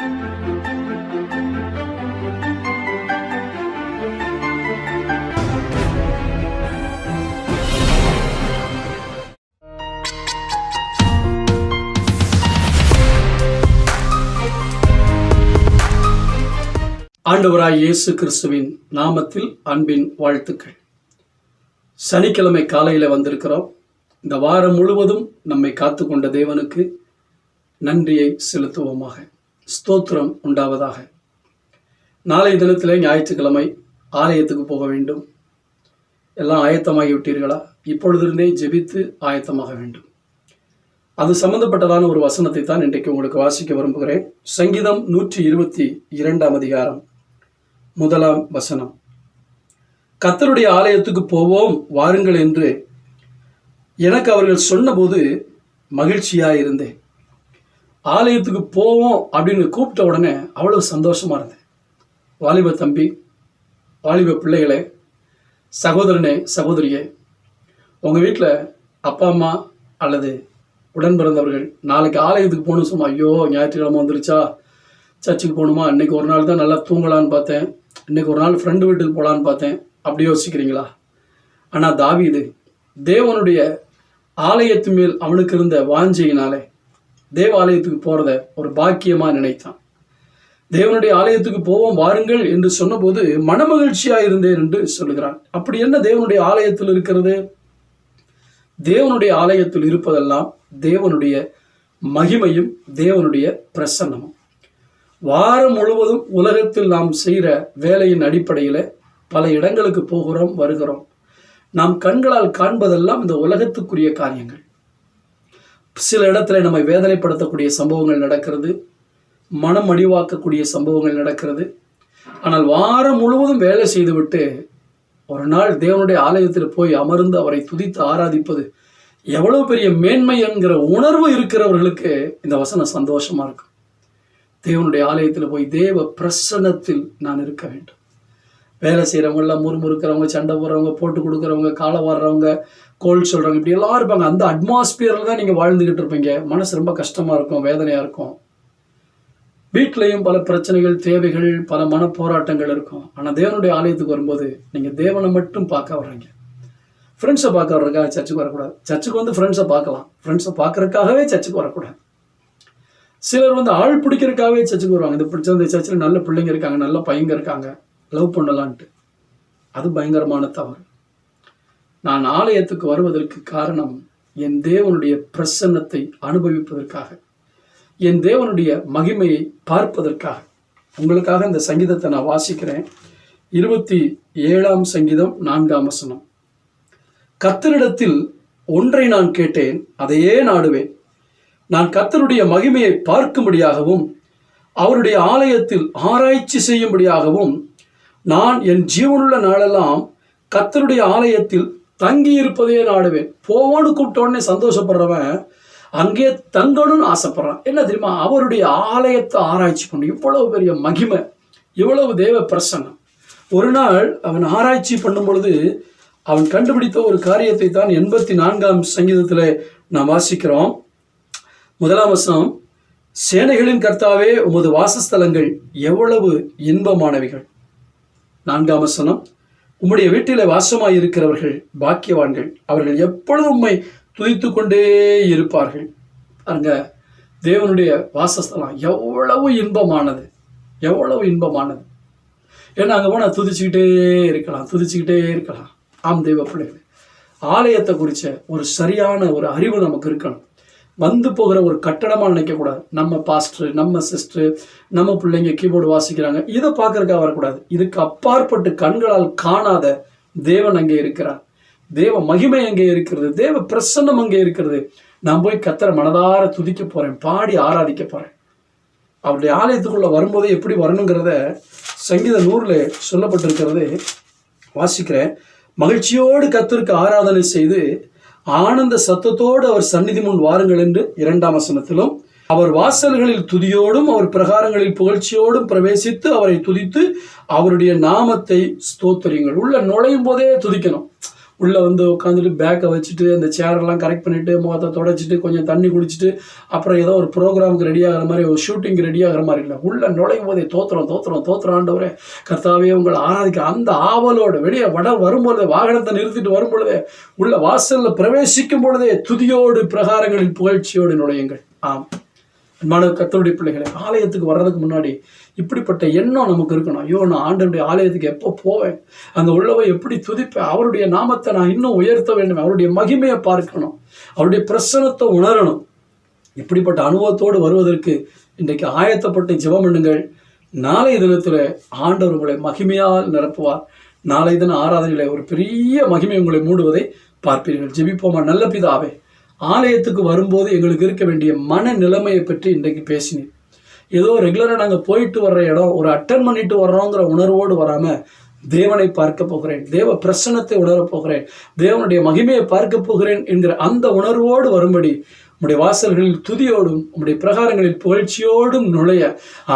ஆண்டவராய் இயேசு கிறிஸ்துவின் நாமத்தில் அன்பின் வாழ்த்துக்கள். சனிக்கிழமை காலையில் வந்திருக்கிறோம். இந்த வாரம் முழுவதும் நம்மை காத்து கொண்ட தேவனுக்கு நன்றியை செலுத்துவோமாக. ஸ்தோத்திரம் உண்டாவதாக. நாளைய தினத்திலே ஞாயிற்றுக்கிழமை ஆலயத்துக்கு போக வேண்டும். எல்லாம் ஆயத்தமாகி விட்டீர்களா இப்பொழுதிருந்தே ஜெபித்து ஆயத்தமாக வேண்டும். அது சம்பந்தப்பட்டதான ஒரு வசனத்தை தான் இன்றைக்கு உங்களுக்கு வாசிக்க விரும்புகிறேன். சங்கீதம் நூற்றி இருபத்தி இரண்டாம் அதிகாரம் முதலாம் வசனம். கத்தருடைய ஆலயத்துக்கு போவோம் வாருங்கள் என்று எனக்கு அவர்கள் சொன்னபோது மகிழ்ச்சியாக இருந்தேன் ஆலயத்துக்கு போவோம் அப்படின்னு கூப்பிட்ட உடனே அவ்வளோ சந்தோஷமா இருந்தேன். வாலிப தம்பி வாலிப பிள்ளைகளே சகோதரனே சகோதரியே உங்கள் வீட்டில் அப்பா அம்மா அல்லது உடன் பிறந்தவர்கள் நாளைக்கு ஆலயத்துக்கு போகணும் சும்மா ஐயோ ஞாயிற்றுக்கிழமை வந்துருச்சா? சர்ச்சுக்கு போகணுமா? இன்றைக்கி ஒரு நாள் தான் நல்லா தூங்கலான்னு பார்த்தேன். இன்னைக்கு ஒரு நாள் ஃப்ரெண்டு வீட்டுக்கு போகலான்னு பார்த்தேன். அப்படி யோசிக்கிறீங்களா? ஆனால் இது தேவனுடைய ஆலயத்து மேல் அவனுக்கு இருந்த வாஞ்சையினாலே தேவ ஆலயத்துக்கு போகிறத ஒரு பாக்கியமாக நினைத்தான். தேவனுடைய ஆலயத்துக்கு போவோம் வாருங்கள் என்று சொன்னபோது மனமகிழ்ச்சியாக இருந்தேன் என்று சொல்லுகிறான். அப்படி என்ன தேவனுடைய ஆலயத்தில் இருக்கிறது? தேவனுடைய ஆலயத்தில் இருப்பதெல்லாம் தேவனுடைய மகிமையும் தேவனுடைய பிரசன்னமும். வாரம் முழுவதும் உலகத்தில் நாம் செய்கிற வேலையின் அடிப்படையில் பல இடங்களுக்கு போகிறோம் வருகிறோம். நாம் கண்களால் காண்பதெல்லாம் இந்த உலகத்துக்குரிய காரியங்கள். சில இடத்துல நம்மை வேதனைப்படுத்தக்கூடிய சம்பவங்கள் நடக்கிறது மனம் அடிவாக்கக்கூடிய சம்பவங்கள் நடக்கிறது. ஆனால் வாரம் முழுவதும் வேலை செய்துவிட்டு ஒரு நாள் தேவனுடைய ஆலயத்தில் போய் அமர்ந்து அவரை துதித்து ஆராதிப்பது எவ்வளவு பெரிய மேன்மை என்கிற உணர்வு இருக்கிறவர்களுக்கு இந்த வசனம் சந்தோஷமாக இருக்கும். தேவனுடைய ஆலயத்தில் போய் தேவ பிரசன்னத்தில் நான் இருக்க வேண்டும். வேலை செய்கிறவங்க எல்லாம் முறுமுறுக்கிறவங்க சண்டை போடுறவங்க போட்டு கொடுக்குறவங்க காலை வாடுறவங்க கோல்ட் சொல்கிறவங்க இப்படி எல்லாம் இருப்பாங்க. அந்த அட்மாஸ்பியரில் தான் நீங்கள் வாழ்ந்துக்கிட்டு இருப்பீங்க. மனசு ரொம்ப கஷ்டமாக இருக்கும் வேதனையாக இருக்கும். வீட்லேயும் பல பிரச்சனைகள் தேவைகள் பல மன போராட்டங்கள் இருக்கும். ஆனால் தேவனுடைய ஆலயத்துக்கு வரும்போது நீங்கள் தேவனை மட்டும் பார்க்க வர்றீங்க. ஃப்ரெண்ட்ஸை பார்க்க வர்றதுக்காக சர்ச்சுக்கு வரக்கூடாது. சர்ச்சுக்கு வந்து ஃப்ரெண்ட்ஸை பார்க்கலாம். ஃப்ரெண்ட்ஸை பார்க்கறதுக்காகவே சர்ச்சுக்கு வரக்கூடாது. சிலர் வந்து ஆள் பிடிக்கிறதுக்காகவே சர்ச்சுக்கு வருவாங்க. இந்த பிடிச்ச இந்த சர்ச்சில் நல்ல பிள்ளைங்க இருக்காங்க நல்ல பையங்க இருக்காங்க. லவ் பண்ணலான்ட்டு. அது பயங்கரமான தவறு. நான் ஆலயத்துக்கு வருவதற்கு காரணம் என் தேவனுடைய பிரசன்னத்தை அனுபவிப்பதற்காக என் தேவனுடைய மகிமையை பார்ப்பதற்காக. உங்களுக்காக இந்த சங்கீதத்தை நான் வாசிக்கிறேன். இருபத்தி ஏழாம் சங்கீதம் நான்காம் வசனம். கத்தரிடத்தில் ஒன்றை நான் கேட்டேன் அதையே நாடுவேன். நான் கத்தருடைய மகிமையை பார்க்கும்படியாகவும் அவருடைய ஆலயத்தில் ஆராய்ச்சி செய்யும்படியாகவும் நான் என் ஜீவனுள்ள நாளெல்லாம் கத்தருடைய ஆலயத்தில் தங்கி இருப்பதையே நாடுவேன். போவோன்னு கூப்பிட்டோடனே சந்தோஷப்படுறவன் அங்கே தங்கணும்னு ஆசைப்படுறான். என்ன தெரியுமா? அவருடைய ஆலயத்தை ஆராய்ச்சி பண்ணி. இவ்வளவு பெரிய மகிமை இவ்வளவு தேவ பிரசனம் ஒரு நாள் அவன் ஆராய்ச்சி பண்ணும் பொழுது அவன் கண்டுபிடித்த ஒரு காரியத்தை தான் எண்பத்தி நான்காம் சங்கீதத்தில் நாம் வாசிக்கிறோம். முதலாம் வசனம் சேனைகளின் கர்த்தாவே உமது வாசஸ்தலங்கள் எவ்வளவு இன்பமானவைகள். நான்காம் வசனம் உம்முடைய வீட்டிலே வாசமாயிருக்கிறவர்கள் பாக்கியவான்கள். அவர்கள் எப்பொழுதும் உண்மை துதித்து கொண்டே இருப்பார்கள்? அங்க தேவனுடைய வாசஸ்தலம் எவ்வளவு இன்பமானது. எவ்வளவு இன்பமானது. ஏன்னா அங்கே போனால் துதிச்சுக்கிட்டே இருக்கலாம் துதிச்சுக்கிட்டே இருக்கலாம். ஆம் தெய்வ பிள்ளைகள். ஆலயத்தை குறித்த ஒரு சரியான ஒரு அறிவு நமக்கு இருக்கணும். வந்து போகிற ஒரு கட்டடமாக நினைக்கக்கூடாது. நம்ம பாஸ்டர் நம்ம சிஸ்டர் நம்ம பிள்ளைங்க கீபோர்டு வாசிக்கிறாங்க. இதை பார்க்கறதுக்காக வரக்கூடாது. இதுக்கு அப்பாற்பட்டு கண்களால் காணாத தேவன் அங்கே இருக்கிறார். தேவ மகிமை அங்கே இருக்கிறது. தேவ பிரசன்னம் அங்கே இருக்கிறது. நான் போய் கத்தரை மனதார துதிக்க போகிறேன் பாடி ஆராதிக்க போகிறேன் அவருடைய ஆலயத்துக்குள்ளே வரும்போதே எப்படி வரணுங்கிறத சங்கீத நூறில் சொல்லப்பட்டிருக்கிறது. வாசிக்கிறேன். மகிழ்ச்சியோடு கத்திற்கு ஆராதனை செய்து ஆனந்த சத்தத்தோடு அவர் சந்நிதி முன் வாருங்கள் என்று இரண்டாம் வசனத்திலும் அவர் வாசல்களில் துதியோடும் அவர் பிரகாரங்களில் புகழ்ச்சியோடும் பிரவேசித்து அவரை துதித்து அவருடைய நாமத்தை ஸ்தோத்தரிங்கள் உள்ள நுழையும் போதே துதிக்கணும். உள்ளே வந்து உட்காந்துட்டு பேக்கை வச்சுட்டு அந்த சேரெல்லாம் கரெக்ட் பண்ணிவிட்டு முகத்தை தொடச்சிட்டு கொஞ்சம் தண்ணி குடிச்சிட்டு அப்புறம் ஏதோ ஒரு ப்ரோக்ராமுக்கு ரெடி ஆகிற மாதிரி ஒரு ஷூட்டிங் ரெடி ஆகிற மாதிரி இல்லை. உள்ளே நுழையும் போதே தோத்துறோம் தோத்துறோம் தோத்திரம் கர்த்தாவே உங்களை ஆராதிக்க அந்த ஆவலோடு வெளியே வட வரும்பொழுதே வாகனத்தை நிறுத்திட்டு வரும்பொழுதே உள்ள வாசலில் பிரவேசிக்கும் பொழுதே துதியோடு பிரகாரங்களில் புகழ்ச்சியோடு நுழையுங்கள். ஆம். அன்பான கத்தருடைய பிள்ளைகளை ஆலயத்துக்கு வர்றதுக்கு முன்னாடி இப்படிப்பட்ட எண்ணம் நமக்கு இருக்கணும். ஐயோ நான் ஆண்டனுடைய ஆலயத்துக்கு எப்போ போவேன்? அந்த உள்ளவை எப்படி துதிப்பேன்? அவருடைய நாமத்தை நான் இன்னும் உயர்த்த வேண்டும். அவருடைய மகிமையை பார்க்கணும். அவருடைய பிரசனத்தை உணரணும். இப்படிப்பட்ட அனுபவத்தோடு வருவதற்கு இன்றைக்கு ஆயத்தப்பட்டு ஜெபம் பண்ணுங்கள். நாளை தினத்தில் ஆண்டவர் உங்களை மகிமையால் நிரப்புவார். நாளை தின ஆராதனையில் ஒரு பெரிய மகிமை உங்களை மூடுவதை பார்ப்பீர்கள். ஜெபிப்போமா? நல்ல பிதாவே ஆலயத்துக்கு வரும்போது எங்களுக்கு இருக்க வேண்டிய மன நிலைமையை பற்றி இன்றைக்கு பேசினேன். ஏதோ ரெகுலராக நாங்கள் போயிட்டு வர்ற இடம் ஒரு அட்டன் பண்ணிட்டு வர்றோங்கிற உணர்வோடு வராமல் தேவனை பார்க்க போகிறேன். தேவ பிரசன்னத்தை உணரப் போகிறேன். தேவனுடைய மகிமையை பார்க்க போகிறேன் என்கிற அந்த உணர்வோடு வரும்படி உம்முடைய வாசல்களில் துதியோடும் உம்முடைய பிரகாரங்களில் புகழ்ச்சியோடும் நுழைய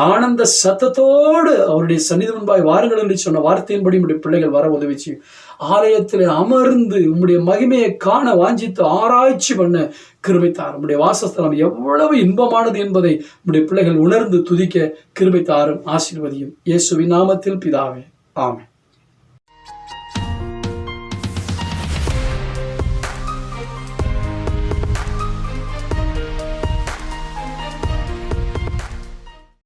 ஆனந்த சத்தத்தோடு அவருடைய சன்னிதி முன்பாய் வாருங்கள் என்று சொன்ன வார்த்தையின்படி உம்முடைய பிள்ளைகள் வர உதவி செய்யும். ஆலயத்தில் அமர்ந்து உம்முடைய மகிமையை காண வாஞ்சித்து ஆராய்ச்சி பண்ண கிருபைத்தார். உம்முடைய வாசஸ்தலம் எவ்வளவு இன்பமானது என்பதை உம்முடைய பிள்ளைகள் உணர்ந்து துதிக்க கிருபைத்தாரும் ஆசீர்வதியும். இயேசுவின் நாமத்தில் பிதாவே. ஆமே